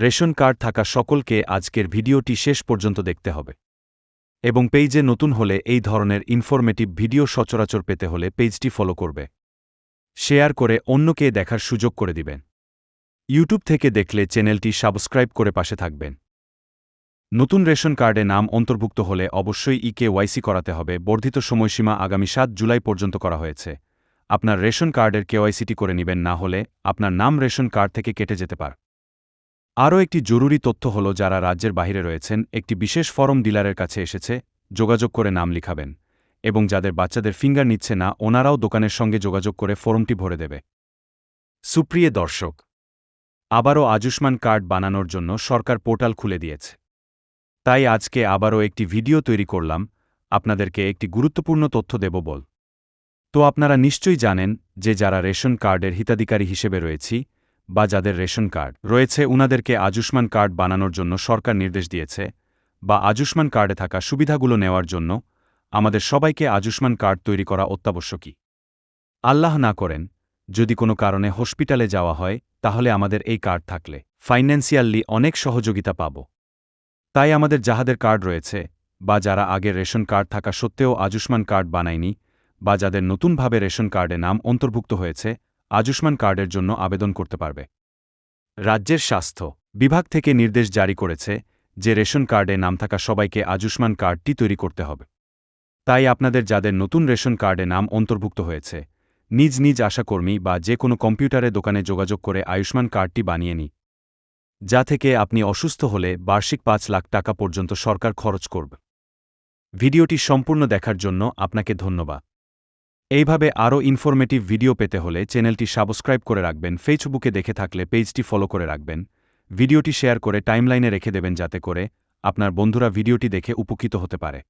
Ration card থাকা সকলকে আজকের ভিডিওটি শেষ পর্যন্ত দেখতে হবে। এবং পেজে নতুন হলে এই ধরনের ইনফরমেটিভ ভিডিও সচরাচর পেতে হলে পেজটি ফলো করবে। শেয়ার করে অন্যকে দেখার সুযোগ করে দিবেন। ইউটিউব থেকে দেখলে চ্যানেলটি সাবস্ক্রাইব করে পাশে থাকবেন। নতুন রেশন কার্ডে নাম অন্তর্ভুক্ত হলে অবশ্যই ইকে ওয়াইসি করাতে হবে। বর্ধিত সময়সীমা আগামী সাত জুলাই পর্যন্ত করা হয়েছে। আপনার রেশন কার্ডের কেওয়াইসিটি করে নেবেন, না হলে আপনার নাম রেশন কার্ড থেকে কেটে যেতে পার। আরও একটি জরুরি তথ্য হল যারা রাজ্যের বাইরে রয়েছেন, একটি বিশেষ ফরম ডিলারের কাছে এসেছে, যোগাযোগ করে নাম লিখাবেন, এবং যাদের বাচ্চাদের ফিঙ্গার নিচ্ছে না, ওনারাও দোকানের সঙ্গে যোগাযোগ করে ফর্মটি ভরে দেবে। সুপ্রিয় দর্শক, আবারও আয়ুষ্মান কার্ড বানানোর জন্য সরকার পোর্টাল খুলে দিয়েছে। তাই আজকে আবারও একটি ভিডিও তৈরি করলাম, আপনাদেরকে একটি গুরুত্বপূর্ণ তথ্য দেব বল। তো আপনারা নিশ্চয়ই জানেন যে যারা রেশন কার্ডের হিতাধিকারী হিসেবে রয়েছি বা যাদের রেশন কার্ড রয়েছে, উনাদেরকে আয়ুষ্মান কার্ড বানানোর জন্য সরকার নির্দেশ দিয়েছে বা আয়ুষ্মান কার্ডে থাকা সুবিধাগুলো নেওয়ার জন্য আমাদের সবাইকে আয়ুষ্মান কার্ড তৈরি করা অত্যাবশ্যকী। আল্লাহ না করেন, যদি কোনো কারণে হসপিটালে যাওয়া হয়, তাহলে আমাদের এই কার্ড থাকলে ফাইন্যান্সিয়ালি অনেক সহযোগিতা পাব। তাই আমাদের যাহাদের কার্ড রয়েছে বা যারা আগে রেশন কার্ড থাকা সত্ত্বেও আয়ুষ্মান কার্ড বানায়নি বা যাদের নতুনভাবে রেশন কার্ডে নাম অন্তর্ভুক্ত হয়েছে আয়ুষ্মান কার্ডের জন্য আবেদন করতে পারবে। রাজ্যের স্বাস্থ্য বিভাগ থেকে নির্দেশ জারি করেছে যে রেশন কার্ডে নাম থাকা সবাইকে আয়ুষ্মান কার্ডটি তৈরি করতে হবে। তাই আপনাদের যাদের নতুন রেশন কার্ডে নাম অন্তর্ভুক্ত হয়েছে, নিজ নিজ আশাকর্মী বা যে কোনো কম্পিউটারে দোকানে যোগাযোগ করে আয়ুষ্মান কার্ডটি বানিয়ে নি যা থেকে আপনি অসুস্থ হলে বার্ষিক পাঁচ লাখ টাকা পর্যন্ত সরকার খরচ করবে। ভিডিওটি সম্পূর্ণ দেখার জন্য আপনাকে ধন্যবাদ। এইভাবে আরও ইনফরমেটিভ ভিডিও পেতে হলে চ্যানেলটি সাবস্ক্রাইব করে রাখবেন, ফেসবুকে দেখে থাকলে পেজটি ফলো করে রাখবেন। ভিডিওটি শেয়ার করে টাইমলাইনে রেখে দেবেন যাতে করে আপনার বন্ধুরা ভিডিওটি দেখে উপকৃত হতে পারে।